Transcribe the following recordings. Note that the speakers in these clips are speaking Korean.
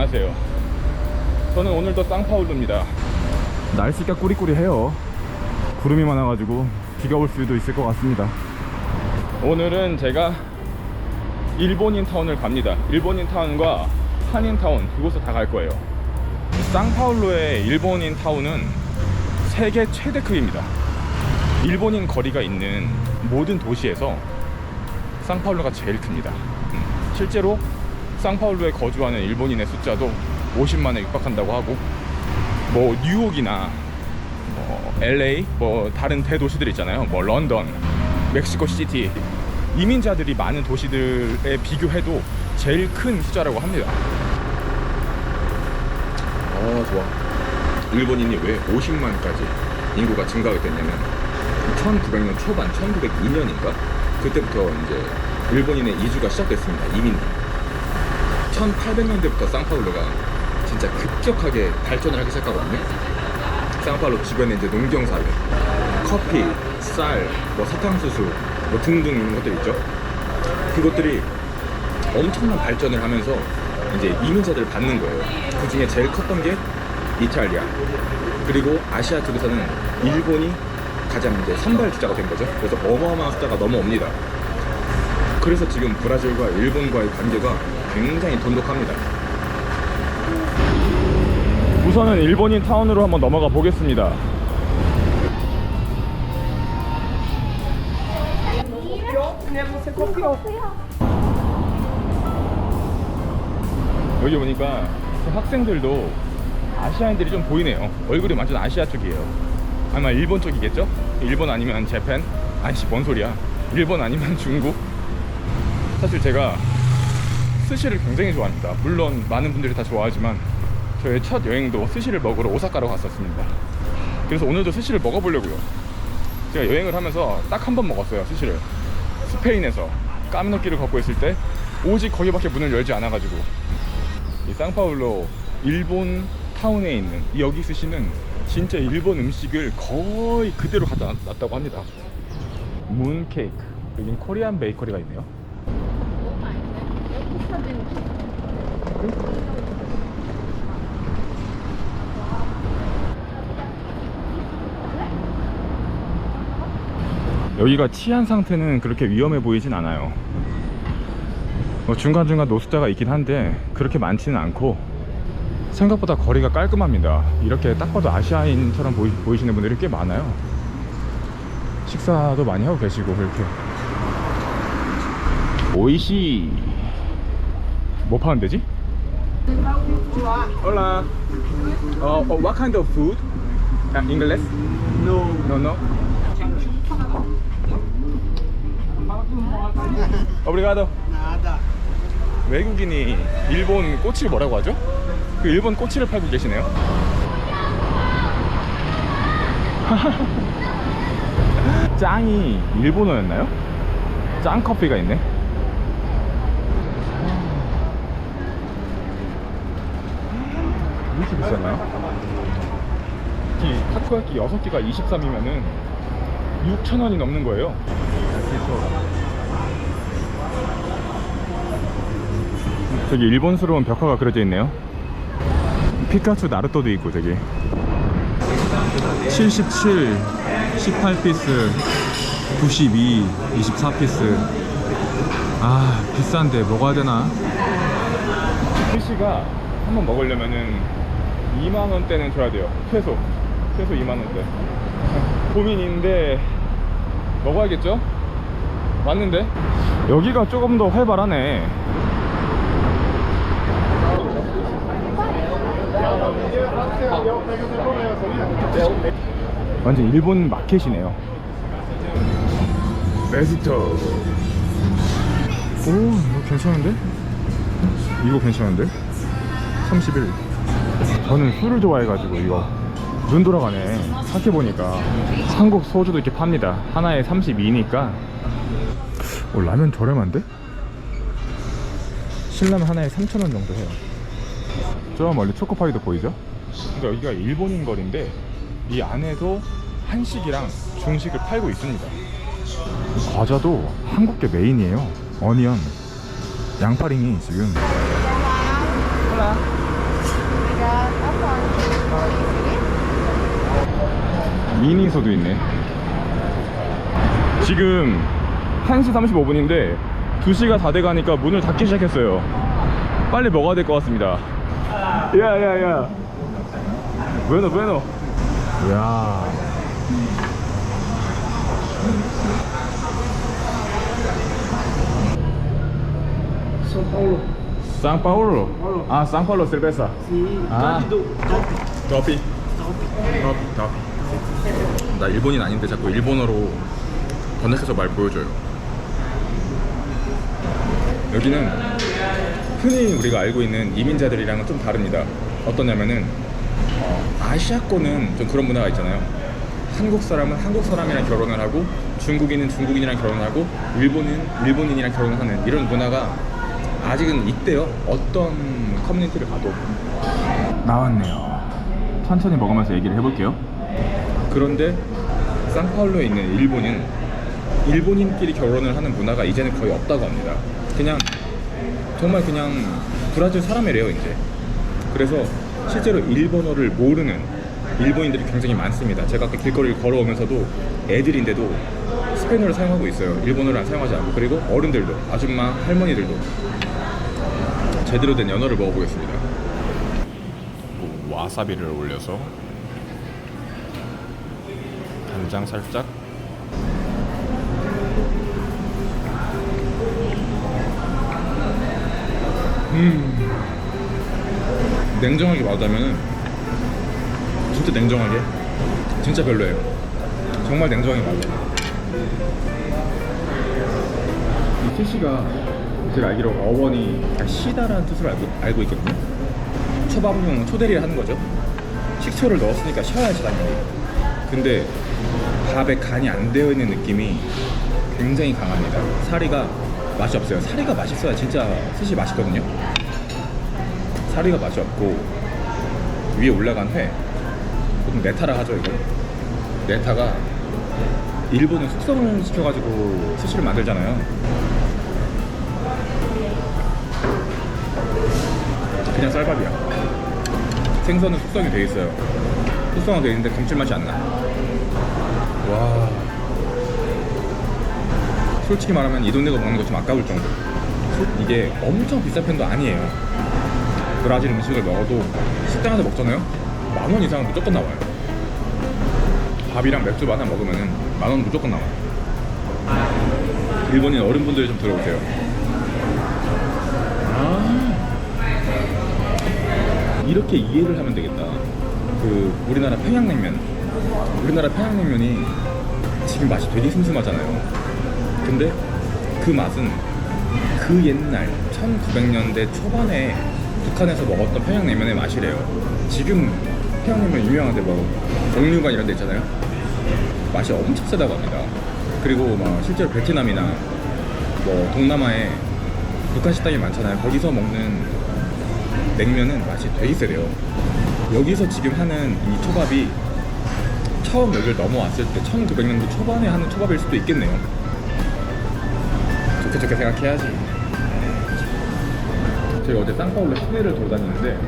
안녕하세요. 저는 오늘도 쌍파울루입니다. 날씨가 꾸리꾸리해요. 구름이 많아가지고 비가 올 수도 있을 것 같습니다. 오늘은 제가 일본인 타운을 갑니다. 일본인 타운과 한인 타운 그곳을 다 갈 거예요. 쌍파울루의 일본인 타운은 세계 최대 크기입니다. 일본인 거리가 있는 모든 도시에서 쌍파울루가 제일 큽니다. 음, 실제로 쌍파울루에 거주하는 일본인의 숫자도 50만에 육박한다고 하고 뭐 뉴욕이나 뭐 LA 뭐 다른 대도시들 있잖아요. 뭐 런던, 멕시코 시티 이민자들이 많은 도시들에 비교해도 제일 큰 숫자라고 합니다. 어 좋아. 일본인이 왜 50만까지 인구가 증가하게 됐냐면 1900년 초반 1902년인가 그때부터 이제 일본인의 이주가 시작됐습니다. 이민이. 1800년대부터 쌍파울루가 진짜 급격하게 발전을 하기 시작하거든요. 쌍파울루 주변에 이제 농경 사회, 커피, 쌀, 뭐 사탕수수, 뭐 등등 이런 것들 있죠. 그것들이 엄청난 발전을 하면서 이제 이민자들을 받는 거예요. 그 중에 제일 컸던 게 이탈리아. 그리고 아시아 쪽에서는 일본이 가장 이제 선발 주자가 된 거죠. 그래서 어마어마한 숫자가 넘어옵니다. 그래서 지금 브라질과 일본과의 관계가 굉장히 돈독합니다. 우선은 일본인 타운으로 한번 넘어가 보겠습니다. 여기 보니까 학생들도 아시아인들이 좀 보이네요. 얼굴이 완전 아시아 쪽이에요. 아마 일본 쪽이겠죠? 일본 아니면 재팬? 아이씨 뭔 소리야. 일본 아니면 중국? 사실 제가 스시를 굉장히 좋아합니다. 물론 많은 분들이 다 좋아하지만 저의 첫 여행도 스시를 먹으러 오사카로 갔었습니다. 그래서 오늘도 스시를 먹어보려고요. 제가 여행을 하면서 딱 한 번 먹었어요, 스시를. 스페인에서 까미노길을 걷고 있을 때 오직 거기밖에 문을 열지 않아가지고 이 쌍파울로 일본 타운에 있는 이 여기 스시는 진짜 일본 음식을 거의 그대로 갖다 놨다고 합니다. 문 케이크. 여긴 코리안 베이커리가 있네요. 여기가 치안 상태는 그렇게 위험해 보이진 않아요. 뭐 중간중간 노숙자가 있긴 한데 그렇게 많지는 않고 생각보다 거리가 깔끔합니다. 이렇게 딱 봐도 아시아인처럼 보이, 보이시는 분들이 꽤 많아요. 식사도 많이 하고 계시고 그렇게. 오이시 뭐 파는 데지? Hola. Uh, uh, what kind of food? Uh, English? No. No, no. 오브리가도. Nada. 외국인이 일본 꼬치를 뭐라고 하죠? 그 일본 꼬치를 팔고 계시네요. 짱이 일본어였나요? 짱 커피가 있네. 이렇게 비싸나요? 이 타코야키 6개가 23이면은 6,000원이 넘는 거예요. 저기 일본스러운 벽화가 그려져 있네요. 피카츄 나루토도 있고 저기 77 18피스 92 24피스 아 비싼데 먹어야 되나? 스시가 한번 먹으려면은 2만 원대는 줘야 돼요 최소 최소 2만 원대 고민인데 먹어야겠죠? 맞는데 여기가 조금 더 활발하네 완전 일본 마켓이네요. 레지터. 오, 이거 괜찮은데? 이거 괜찮은데? 31. 저는 술을 좋아해가지고 이거 눈 돌아가네. 사케 보니까 한국 소주도 이렇게 팝니다. 하나에 32니까. 오, 라면 저렴한데? 신라면 하나에 3,000원 정도 해요. 저 멀리 초코파이도 보이죠? 그러니까 여기가 일본인 거리인데 이 안에도 한식이랑 중식을 팔고 있습니다. 과자도 한국계 메인이에요. 어니언, 양파링이 지금. 홀라. 미니소도 있네. 지금 1시 35분인데 2시가 다 돼가니까 문을 닫기 시작했어요. 빨리 먹어야 될 것 같습니다. 야야야. bueno bueno 야. 상파울로. 파울로. 아 상파울로 cerveza do top. 커피 Top. 커피. 커피 나 일본인 아닌데 자꾸 일본어로 번역해서 말 보여줘요. 여기는 흔히 우리가 알고 있는 이민자들이랑은 좀 다릅니다. 어떠냐면은 어, 아시아권은 좀 그런 문화가 있잖아요. 한국 사람은 한국 사람이랑 결혼을 하고 중국인은 중국인이랑 결혼하고 일본은 일본인이랑 결혼을 하는 이런 문화가 아직은 있대요. 어떤 커뮤니티를 가도. 나왔네요. 천천히 먹으면서 얘기를 해볼게요 그런데 상파울로에 있는 일본은 일본인끼리 결혼을 하는 문화가 이제는 거의 없다고 합니다. 그냥 정말 그냥 브라질 사람이래요 이제. 그래서 실제로 일본어를 모르는 일본인들이 굉장히 많습니다. 제가 아까 길거리를 걸어오면서도 애들인데도 스페인어를 사용하고 있어요. 일본어를 안 사용하지 않고. 그리고 어른들도 아줌마 할머니들도 제대로 된 연어를 먹어보겠습니다. 와사비를 올려서 간장 살짝. 음. 냉정하게 말하자면 진짜 냉정하게. 진짜 별로예요. 정말 냉정하게 말해요 이 스시가 제가 알기로 어원이 시다라는 뜻으로 알고, 알고 있거든요. 초밥용 초대리를 하는 거죠. 식초를 넣었으니까 쉬어야지 당연히 근데 밥에 간이 안 되어 있는 느낌이 굉장히 강합니다. 사리가 맛이 없어요. 사리가 맛있어야 진짜 스시 맛있거든요. 사리가 맛이 없고 위에 올라간 회. 보통 네타라 하죠 이거. 네타가 일본은 숙성을 시켜가지고 스시를 만들잖아요. 그냥 쌀밥이야. 생선은 숙성이 돼 있어요. 숙성은 돼 있는데 감칠맛이 안 나 와. 솔직히 말하면 이 돈 내고 먹는 거 좀 아까울 정도 솔- 이게 엄청 비싼 편도 아니에요. 브라질 음식을 먹어도 식당에서 먹잖아요? 만 원 이상은 무조건 나와요. 밥이랑 맥주 하나 먹으면 만 원 무조건 나와요. 일본인 어른분들 좀 들어오세요. 아. 이렇게 이해를 하면 되겠다. 그 우리나라 평양냉면 우리나라 평양냉면이 지금 맛이 되게 슴슴하잖아요 근데 그 맛은 그 옛날 1900년대 초반에 북한에서 먹었던 평양냉면의 맛이래요. 지금 평양냉면 유명한데 뭐 정류관 이런 데 있잖아요. 맛이 엄청 세다고 합니다. 그리고 막 실제로 베트남이나 뭐 동남아에 북한 식당이 많잖아요. 거기서 먹는 냉면은 맛이 되게 세대요. 여기서 지금 하는 이 초밥이 처음 여기를 넘어왔을 때 1900년도 초반에 하는 초밥일 수도 있겠네요. 좋게 좋게 생각해야지. 제가 어제 쌍파울로 시내를 돌아다니는데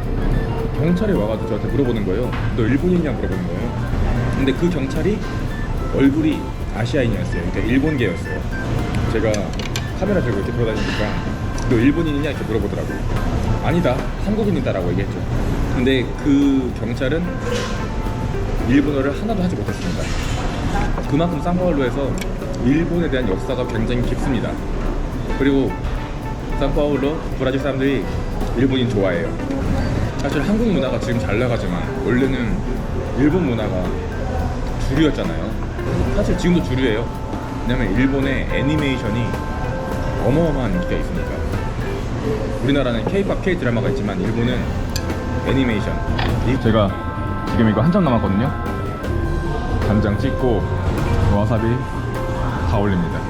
경찰이 와가지고 저한테 물어보는 거예요. 너 일본인이냐 물어보는 거예요. 근데 그 경찰이 얼굴이 아시아인이었어요. 그러니까 일본계였어요. 제가 카메라 들고 이렇게 돌아다니니까 너 일본인이냐 이렇게 물어보더라고요. 아니다, 한국인이다 라고 얘기했죠. 근데 그 경찰은 일본어를 하나도 하지 못했습니다. 그만큼 상파울로에서 일본에 대한 역사가 굉장히 깊습니다. 그리고 상파울로 브라질 사람들이 일본인 좋아해요. 사실 한국 문화가 지금 잘 나가지만 원래는 일본 문화가 주류였잖아요. 사실 지금도 주류예요. 왜냐면 일본의 애니메이션이 어마어마한 인기가 있으니까. 우리나라는 K-팝, K-드라마가 있지만 일본은 애니메이션. 제가 지금 이거 한 장 남았거든요. 간장 찍고 와사비 다 올립니다.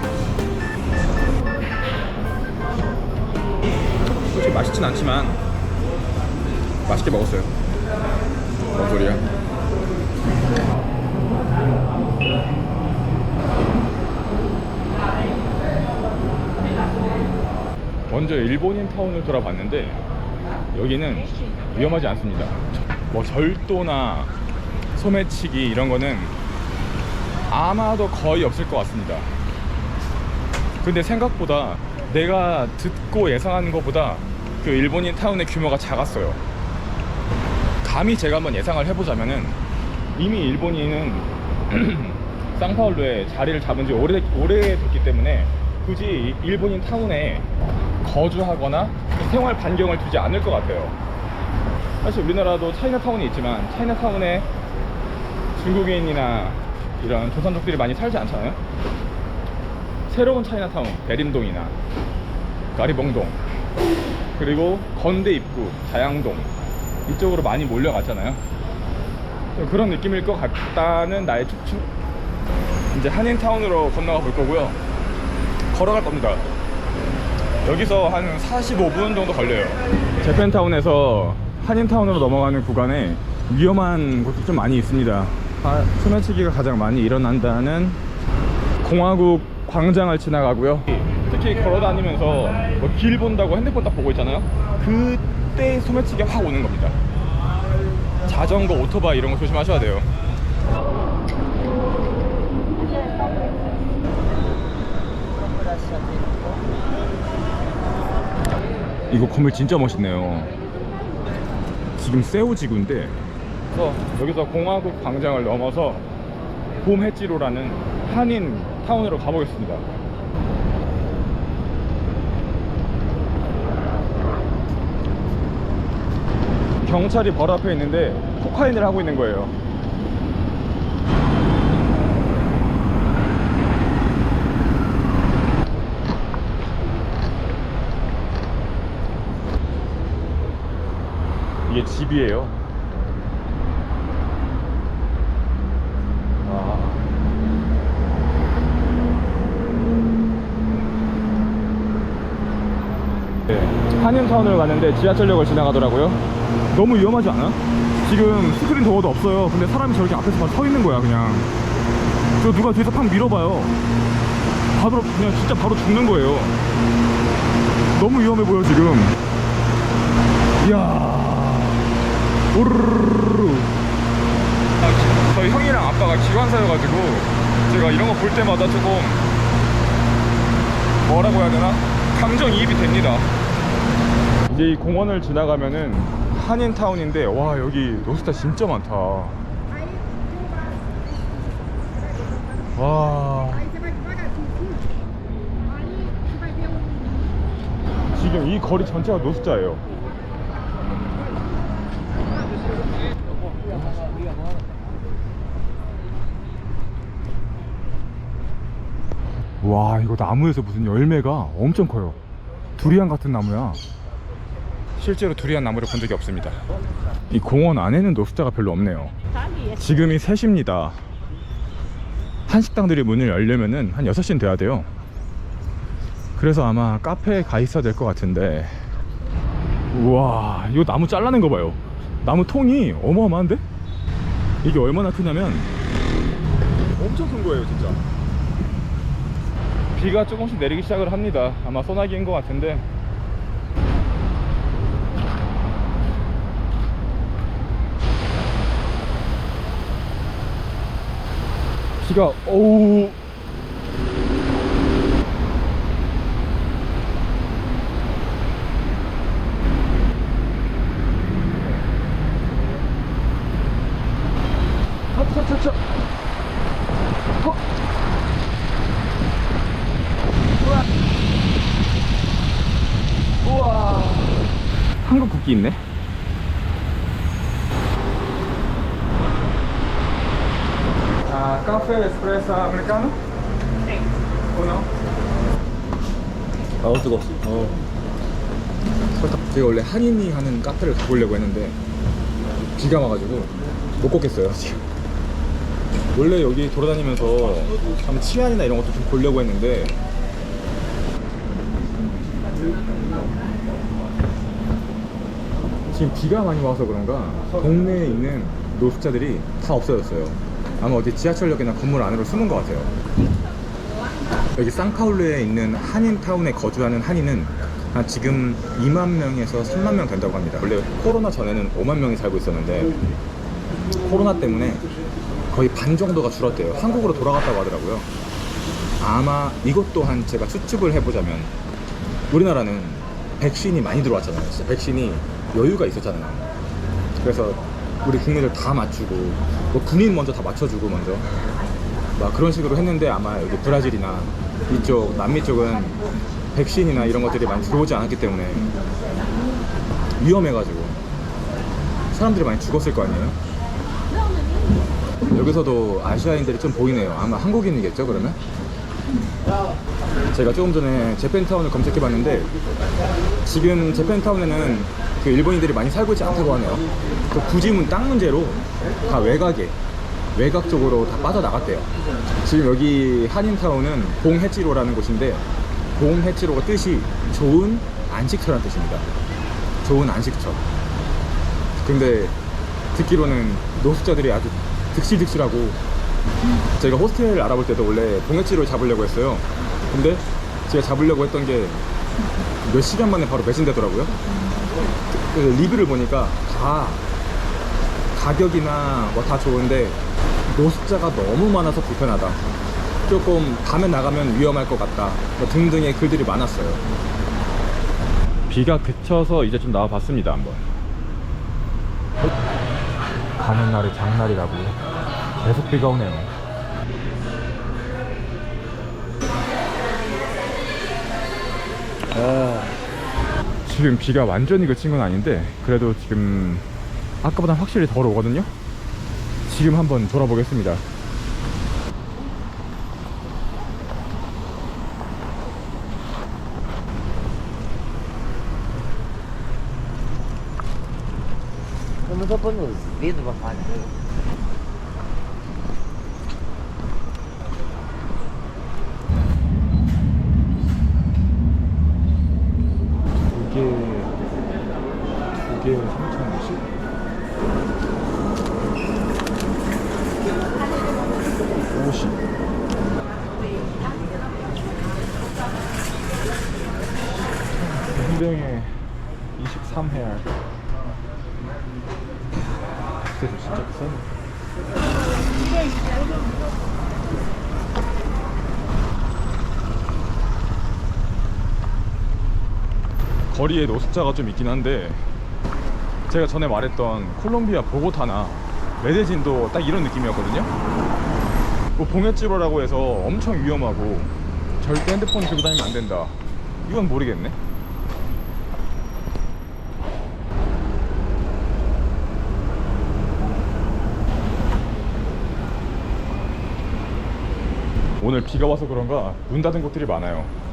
솔직히 맛있진 않지만 맛있게 먹었어요. 뭔 소리야? 먼저 일본인 타운을 돌아봤는데 여기는 위험하지 않습니다. 뭐 절도나 소매치기 이런 거는 아마도 거의 없을 것 같습니다. 근데 생각보다 내가 듣고 예상하는 것보다 그 일본인 타운의 규모가 작았어요. 감히 제가 한번 예상을 해보자면은 이미 일본인은 상파울루에 자리를 잡은 지 오래, 오래됐기 때문에 굳이 일본인 타운에 거주하거나 생활 반경을 두지 않을 것 같아요. 사실 우리나라도 차이나타운이 있지만 차이나타운에 중국인이나 이런 조선족들이 많이 살지 않잖아요. 새로운 차이나타운, 대림동이나 가리봉동 그리고 건대 입구, 자양동 이쪽으로 많이 몰려갔잖아요. 그런 느낌일 것 같다는 나의 추측. 이제 한인타운으로 건너가 볼 거고요. 걸어갈 겁니다. 여기서 한 45분 정도 걸려요. 재팬타운에서 한인타운으로 넘어가는 구간에 위험한 곳도 좀 많이 있습니다. 아, 소매치기가 가장 많이 일어난다는 공화국 광장을 지나가고요. 특히 걸어 다니면서 뭐 길 본다고 핸드폰 딱 보고 있잖아요. 그때 소매치기가 확 오는 겁니다. 자전거, 오토바이 이런 거 조심하셔야 돼요. 이거 건물 진짜 멋있네요. 지금 세우지구인데 그래서 여기서 공화국 광장을 넘어서 봄해지로라는 한인 타운으로 가보겠습니다. 경찰이 바로 앞에 있는데 코카인을 하고 있는 거예요. 이게 집이에요. 와. 네, 한인타운을 가는데 지하철역을 지나가더라고요. 너무 위험하지 않아? 지금 스크린 도어도 없어요. 근데 사람이 저렇게 앞에서 막 서 있는 거야, 그냥. 저 누가 뒤에서 팍 밀어봐요. 바로, 그냥 진짜 바로 죽는 거예요. 너무 위험해 보여, 지금. 이야. 아, 저희 형이랑 아빠가 기관사여가지고 제가 이런 거 볼 때마다 조금 뭐라고 해야 되나? 감정이입이 됩니다. 이제 이 공원을 지나가면은 한인타운인데 와 여기 노스타 진짜 많다. 와. 지금 이 거리 전체가 노숙자예요. 와 이거 나무에서 무슨 열매가 엄청 커요. 두리안 같은 나무야. 실제로 두리안 나무를 본 적이 없습니다. 이 공원 안에는 노숙자가 별로 없네요. 지금이 3시입니다. 한식당들이 문을 열려면은 한 6시는 돼야 돼요. 그래서 아마 카페에 가 있어야 될 것 같은데 우와 이거 나무 잘라낸 거 봐요 나무 통이 어마어마한데? 이게 얼마나 크냐면 엄청 큰 거예요 진짜 비가 조금씩 내리기 시작을 합니다. 아마 소나기인 것 같은데. 비가 어우 차차차차 어. 우와 우와 국기 있네 아 카페 에스프레소 아메리카노? 네 오너? 아우 뜨거. 어. 제가 원래 한인이 하는 카페를 가보려고 했는데 비가 와가지고 못 걷겠어요 지금 원래 여기 돌아다니면서 참 치안이나 이런 것도 좀 보려고 했는데 지금 비가 많이 와서 그런가 동네에 있는 노숙자들이 다 없어졌어요 아마 어디 지하철역이나 건물 안으로 숨은 것 같아요 여기 상파울루에 있는 한인타운에 거주하는 한인은 한 지금 2만 명에서 3만 명 된다고 합니다. 원래 코로나 전에는 5만 명이 살고 있었는데 코로나 때문에 거의 반 정도가 줄었대요. 한국으로 돌아갔다고 하더라고요. 아마 이것 또한 제가 추측을 해보자면 우리나라는 백신이 많이 들어왔잖아요. 백신이 여유가 있었잖아요. 그래서 우리 국민들 다 맞추고 뭐 군인 먼저 다 맞춰주고 먼저 막 그런 식으로 했는데 아마 여기 브라질이나 이쪽 남미 쪽은 백신이나 이런 것들이 많이 들어오지 않았기 때문에 위험해가지고 사람들이 많이 죽었을 거 아니에요? 여기서도 아시아인들이 좀 보이네요. 아마 한국인이겠죠, 그러면? 제가 조금 전에 재팬타운을 검색해봤는데 지금 재팬타운에는 그 일본인들이 많이 살고 있지 않다고 하네요. 그 굳이 문땅 문제로 다 외곽에 외곽 쪽으로 다 빠져나갔대요. 지금 여기 한인타운은 봉해치로라는 곳인데 봉해치로가 뜻이 좋은 안식처라는 뜻입니다. 좋은 안식처. 근데 듣기로는 노숙자들이 아주 득실득실하고 저희가 호스텔 알아볼 때도 원래 봉해치를 잡으려고 했어요. 근데 제가 잡으려고 했던 게 몇 시간 만에 바로 매진되더라고요. 그 리뷰를 보니까 다 가격이나 뭐 다 좋은데 노숙자가 너무 많아서 불편하다. 조금 밤에 나가면 위험할 것 같다. 뭐 등등의 글들이 많았어요. 비가 그쳐서 이제 좀 나와봤습니다 한번. 가는 날이 장날이라고 계속 비가 오네요. 지금 비가 완전히 그친 건 아닌데 그래도 지금 아까보다 확실히 덜 오거든요. 지금 한번 돌아보겠습니다. Eu não tô pondo os vidros pra. 두개 두 개에 3,000원씩? 오십. 한 병에 23회알. 그래도 진짜 비싸네. 거리에 노숙자가 좀 있긴 한데 제가 전에 말했던 콜롬비아 보고타나 메데진도 딱 이런 느낌이었거든요. 뭐 봉해찌로라고 해서 엄청 위험하고 절대 핸드폰 들고 다니면 안 된다. 이건 모르겠네. 오늘 비가 와서 그런가 문 닫은 곳들이 많아요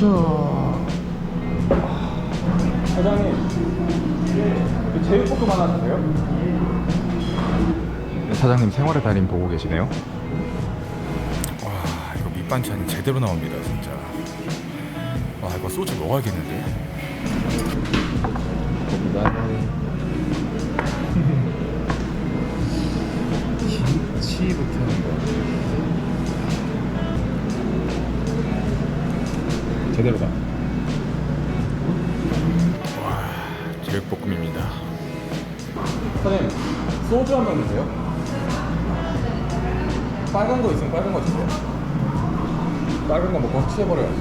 그쵸 사장님 그 제육볶음 하나 주세요? 네, 사장님 생활의 달인 보고 계시네요. 와 이거 밑반찬이 제대로 나옵니다 진짜. 와 이거 소주 먹어야겠는데? 김치 붙는 제대로다. 와 제육볶음입니다. 사장님 소주 한병 주세요? 빨간 거 있으면 빨간 거 주세요. 빨간 거 먹고 취해버려야지.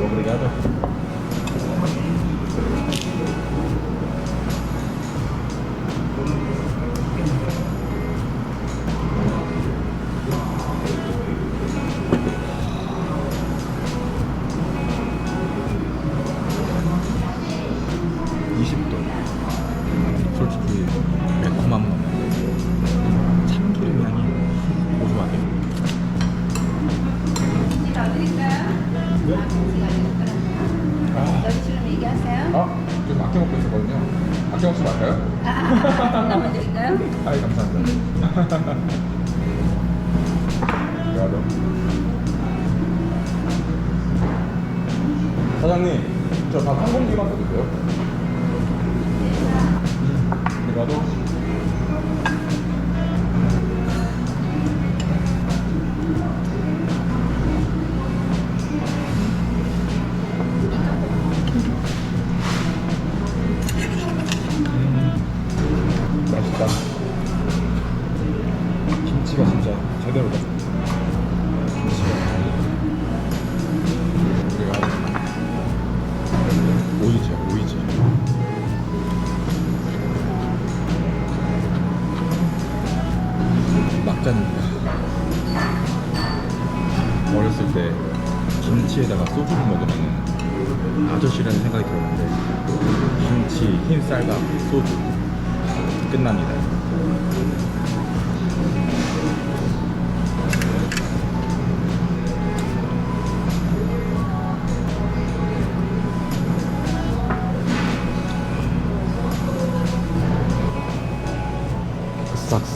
먹으려게 하자 이거도.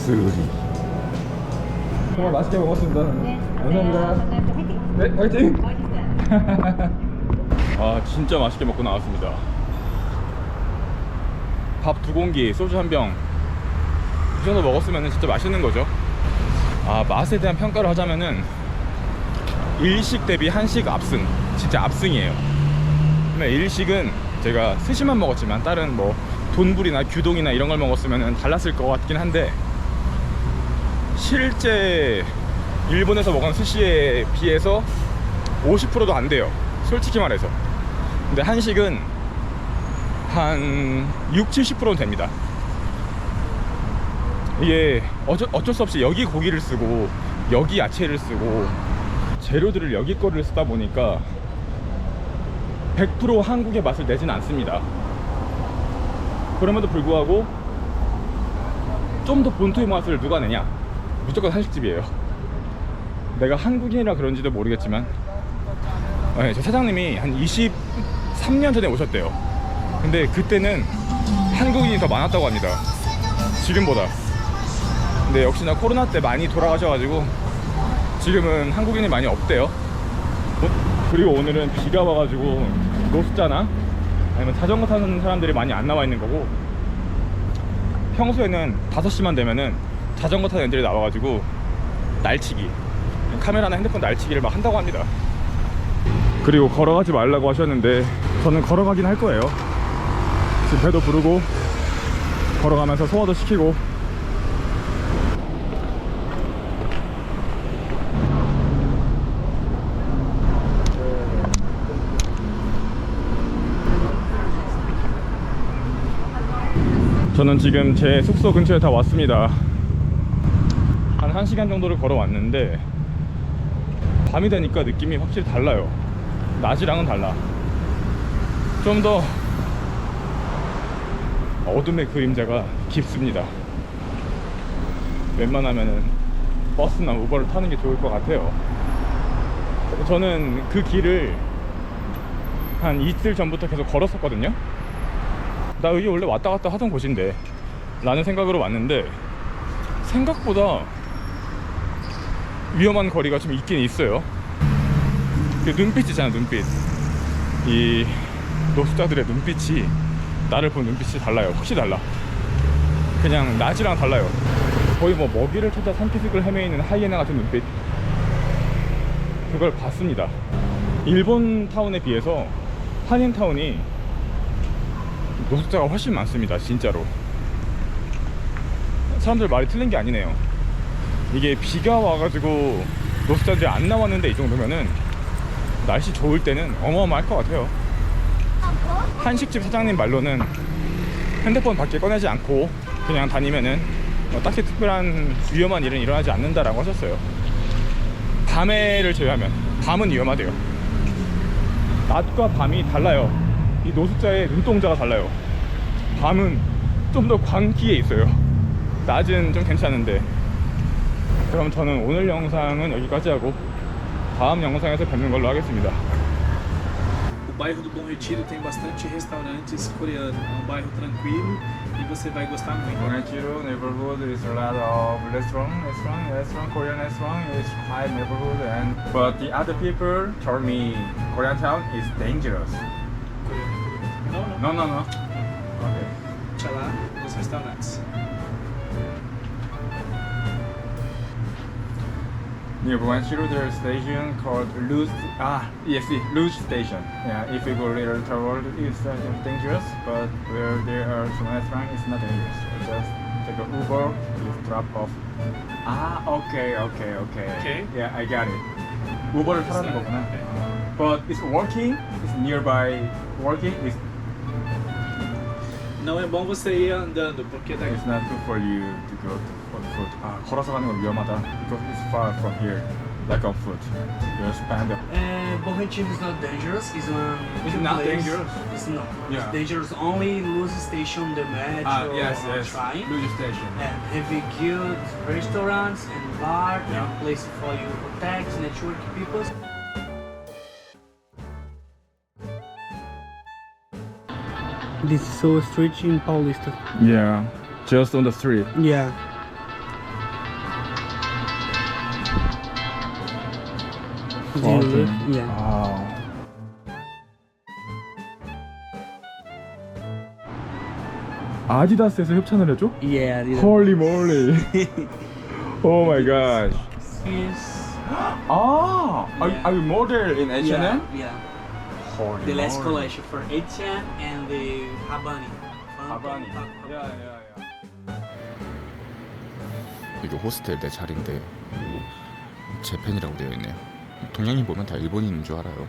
싹쓸이. 정말 맛있게 먹었습니다. 감사합니다. 네, 화이팅! 아, 진짜 맛있게 먹고 나왔습니다. 밥 두 공기, 소주 한 병. 이 정도 먹었으면 진짜 맛있는 거죠. 아, 맛에 대한 평가를 하자면은 일식 대비 한식 압승. 진짜 압승이에요. 근데 일식은 제가 스시만 먹었지만 다른 뭐 돈불이나 규동이나 이런 걸 먹었으면 달랐을 것 같긴 한데 실제 일본에서 먹은 스시에 비해서 50%도 안 돼요. 솔직히 말해서. 근데 한식은 한 6, 70%는 됩니다. 이게 어쩔, 어쩔 수 없이 여기 고기를 쓰고 여기 야채를 쓰고 재료들을 여기 거를 쓰다 보니까 100% 한국의 맛을 내진 않습니다. 그럼에도 불구하고 좀 더 본토의 맛을 누가 내냐? 무조건 한식집이에요. 내가 한국인이라 그런지도 모르겠지만, 네, 저 사장님이 한 23년 전에 오셨대요. 근데 그때는 한국인이 더 많았다고 합니다. 지금보다. 근데 역시나 코로나 때 많이 돌아가셔가지고 지금은 한국인이 많이 없대요. 어? 그리고 오늘은 비가 와가지고 노숙자나 아니면 자전거 타는 사람들이 많이 안 나와 있는 거고 평소에는 5시만 되면은 자전거 타는 애들이 나와가지고 날치기. 카메라나 핸드폰 날치기를 막 한다고 합니다. 그리고 걸어가지 말라고 하셨는데 저는 걸어가긴 할 거예요. 지금 배도 부르고 걸어가면서 소화도 시키고. 저는 지금 제 숙소 근처에 다 왔습니다. 한 1시간 정도를 걸어왔는데 밤이 되니까 느낌이 확실히 달라요. 낮이랑은 달라. 좀 더 어둠의 그림자가 깊습니다. 웬만하면은 버스나 우버를 타는 게 좋을 것 같아요. 저는 그 길을 한 이틀 전부터 계속 걸었었거든요. 나 여기 원래 왔다 갔다 하던 곳인데 라는 생각으로 왔는데 생각보다 위험한 거리가 좀 있긴 있어요. 그 눈빛이잖아 눈빛. 이 노숙자들의 눈빛이 나를 본 눈빛이 달라요. 확실히 달라. 그냥 낮이랑 달라요. 거의 뭐 먹이를 찾아 산기슭을 헤매이는 하이에나 같은 눈빛. 그걸 봤습니다. 일본 타운에 비해서 한인 타운이 노숙자가 훨씬 많습니다 진짜로. 사람들 말이 틀린 게 아니네요 이게 비가 와가지고 노숙자들이 안 나왔는데 이 정도면은 날씨 좋을 때는 어마어마할 것 같아요 한식집 사장님 말로는 핸드폰 밖에 꺼내지 않고 그냥 다니면은 뭐 딱히 특별한 위험한 일은 일어나지 않는다라고 하셨어요 밤에를 제외하면 밤은 위험하대요 낮과 밤이 달라요 이 노숙자의 눈동자가 달라요. 밤은 좀 더 광기에 있어요. 낮은 좀 괜찮은데. 그럼 저는 오늘 영상은 여기까지 하고 다음 영상에서 뵙는 걸로 하겠습니다. O bairro do Bom Retiro tem bastante restaurantes coreanos. É um bairro tranquilo e você vai gostar muito. Bonachiro neighborhood is a lot of restaurant, restaurant, restaurant, Korean restaurant. It's high neighborhood, and but the other people told me Koreatown is dangerous. Não, não. No, no, no. Okay. Deixa lá nos restaurantes. Near Bonachiro, there's a station called Luz. Ah, yes, yes, Luz Station. Yeah, if you go later travel, it's uh, dangerous, but where there are some restaurant, it's not dangerous. You just take a Uber, you drop off. Ah, okay, okay, okay. Okay. Yeah, I got it. 우버를 타라는 거구나. But it's working. It's nearby. Working. It's, Não é bom você ir andando, porque daqui it's not good for you to go to, on foot. 아, 걸어서 가는 건 위험하다. Because it's far from here. Like on foot. You spend the Uh, Bom Retiro is not dangerous. It's a It's good not place. dangerous? It's not. Yeah. It's dangerous only Luz Station, the metro, Ah, yes, or yes. train. Luz Station. And have a good restaurants and bar Yeah. and place for you tax network people. This is so street in Paulista. Yeah, just on the street. Yeah. Yeah. 아. 아디다스에서 협찬을 해줘? Yeah. this Holy moly! oh my gosh! is Ah, are, are you model in H&M? yeah, yeah. Holy The last moly. collection for H&M and the Habani. 가방이. 야야야. 이게 호스텔 내 자리인데 재팬이라고 되어 있네요. 동양인 보면 다 일본인인 줄 알아요.